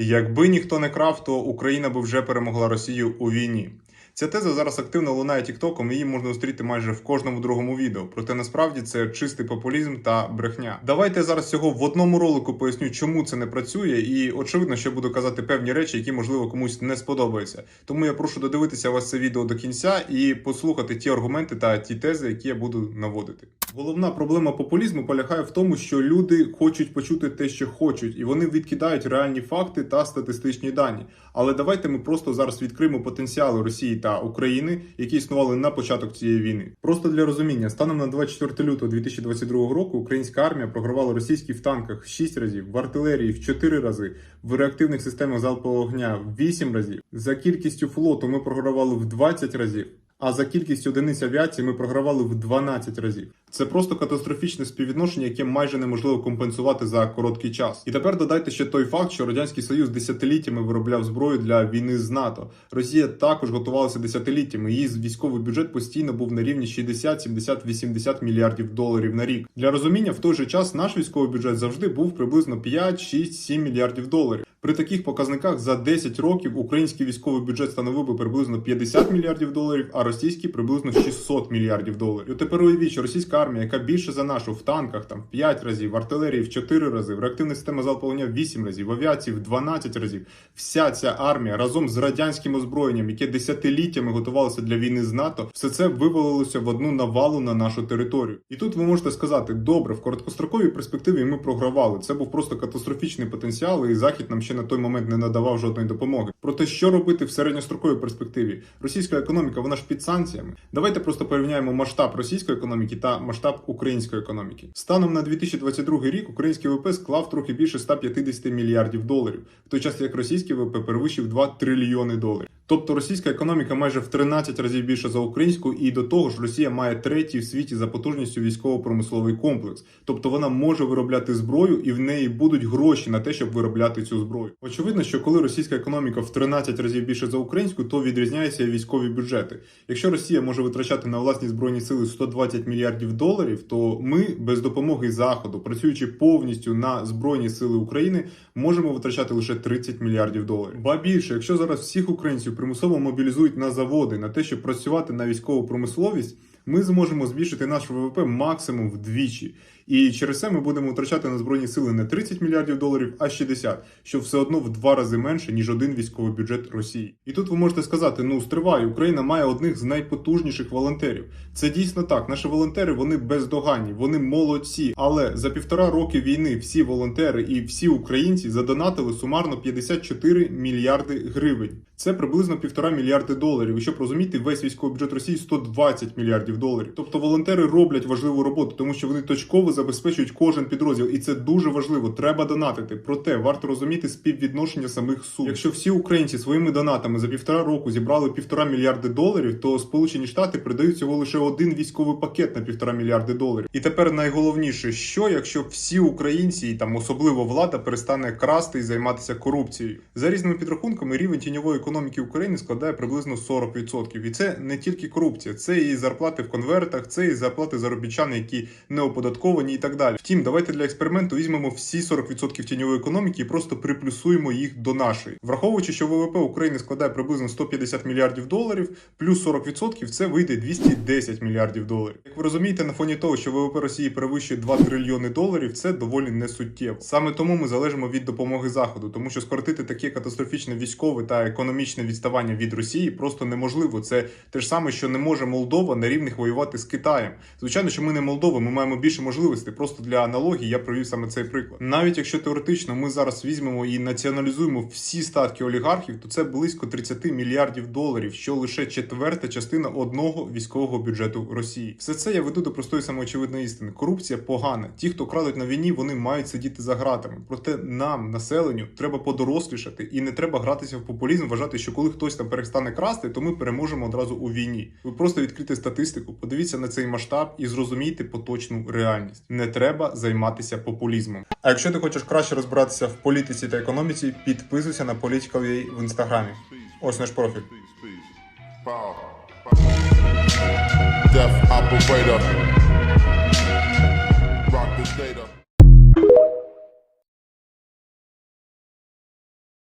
Якби ніхто не крав, то Україна би вже перемогла Росію у війні. Ця теза зараз активно лунає тіктоком, її можна зустріти майже в кожному другому відео. Проте насправді це чистий популізм та брехня. Давайте я зараз всього в одному ролику поясню, чому це не працює, і очевидно, що буду казати певні речі, які можливо комусь не сподобаються. Тому я прошу додивитися вас це відео до кінця і послухати ті аргументи та ті тези, які я буду наводити. Головна проблема популізму полягає в тому, що люди хочуть почути те, що хочуть, і вони відкидають реальні факти та статистичні дані. Але давайте ми просто зараз відкриємо потенціали Росії та України, які існували на початок цієї війни. Просто для розуміння, станом на 24 лютого 2022 року українська армія програвала російській в танках 6 разів, в артилерії в 4 рази, в реактивних системах залпового огня в 8 разів. За кількістю флоту ми програвали в 20 разів. А за кількістю одиниць авіації ми програвали в 12 разів. Це просто катастрофічне співвідношення, яке майже неможливо компенсувати за короткий час. І тепер додайте ще той факт, що радянський союз десятиліттями виробляв зброю для війни з НАТО. Росія також готувалася десятиліттями. Її військовий бюджет постійно був на рівні 60, 70, 80 мільярдів доларів на рік. Для розуміння, в той же час наш військовий бюджет завжди був приблизно 5, 6, 7 мільярдів доларів. При таких показниках за 10 років український військовий бюджет становив би приблизно 50 мільярдів доларів, а російський приблизно 600 мільярдів доларів. І тепер уявіть, що російська армія, яка більше за нашу в танках там в 5 разів, в артилерії в 4 рази, в реактивних системах залпового в 8 разів, в авіації в 12 разів. Вся ця армія разом з радянським озброєнням, яке десятиліттями готувалося для війни з НАТО, все це вивалилося в одну навалу на нашу територію. І тут ви можете сказати, добре, в короткостроковій перспективі ми програвали. Це був просто катастрофічний потенціал, і захід нам ще на той момент не надавав жодної допомоги. Проте що робити в середньостроковій перспективі? Російська економіка вона ж під санкціями. Давайте просто порівняємо масштаб російської економіки та масштаб української економіки. Станом на 2022 рік український ВВП склав трохи більше 150 мільярдів доларів, в той час як російський ВВП перевищив 2 трильйони доларів. Тобто російська економіка майже в 13 разів більша за українську, і до того ж Росія має третій в світі за потужністю військово-промисловий комплекс. Тобто вона може виробляти зброю, і в неї будуть гроші на те, щоб виробляти цю зброю. Очевидно, що коли російська економіка в 13 разів більше за українську, то відрізняються військові бюджети. Якщо Росія може витрачати на власні збройні сили 120 мільярдів доларів, то ми без допомоги заходу, працюючи повністю на збройні сили України, можемо витрачати лише 30 мільярдів доларів. Ба більше, якщо зараз всіх українців примусово мобілізують на заводи на те, щоб працювати на військову промисловість, ми зможемо збільшити наш ВВП максимум вдвічі. І через це ми будемо втрачати на збройні сили не 30 мільярдів доларів, а 60, що все одно в два рази менше ніж один військовий бюджет Росії. І тут ви можете сказати: ну стривай, Україна має одних з найпотужніших волонтерів. Це дійсно так. Наші волонтери вони бездоганні, вони молодці. Але за півтора роки війни всі волонтери і всі українці задонатили сумарно 54 мільярди гривень. Це приблизно півтора мільярди доларів. І щоб розуміти, весь військовий бюджет Росії 120 мільярдів доларів. Тобто волонтери роблять важливу роботу, тому що вони точково забезпечують кожен підрозділ, і це дуже важливо. Треба донатити. Проте варто розуміти співвідношення самих сум. Якщо всі українці своїми донатами за півтора року зібрали півтора мільярди доларів, то Сполучені Штати придають всього лише один військовий пакет на півтора мільярди доларів. І тепер найголовніше, що якщо всі українці, і там особливо влада, перестане красти і займатися корупцією. За різними підрахунками, рівень тіньової економіки України складає приблизно 40%. І це не тільки корупція, це і зарплати конвертах, це і зарплати заробітчан, які не оподатковані і так далі. Втім, давайте для експерименту візьмемо всі 40% тіньової економіки і просто приплюсуємо їх до нашої, враховуючи, що ВВП України складає приблизно 150 мільярдів доларів, плюс 40% це вийде 210 мільярдів доларів. Як ви розумієте, на фоні того, що ВВП Росії перевищує 2 трильйони доларів, це доволі несуттєво. Саме тому ми залежимо від допомоги заходу, тому що скоротити таке катастрофічне військове та економічне відставання від Росії просто неможливо. Це те ж саме, що не може Молдова на рівних воювати з Китаєм. Звичайно, що ми не Молдова, ми маємо більше можливостей. Просто для аналогії я провів саме цей приклад. Навіть якщо теоретично ми зараз візьмемо і націоналізуємо всі статки олігархів, то це близько 30 мільярдів доларів, що лише четверта частина одного військового бюджету Росії. Все це я веду до простої самоочевидної істини. Корупція погана. Ті, хто крадуть на війні, вони мають сидіти за гратами. Проте нам, населенню, треба подорослішати і не треба гратися в популізм, вважати, що коли хтось там перестане красти, то ми переможемо одразу у війні. Ви просто відкрите статистику, подивіться на цей масштаб і зрозумійте поточну реальність. Не треба займатися популізмом. А якщо ти хочеш краще розбиратися в політиці та економіці, підписуйся на Political.ua в інстаграмі. Ось наш профіль. Death operator. Rock the data.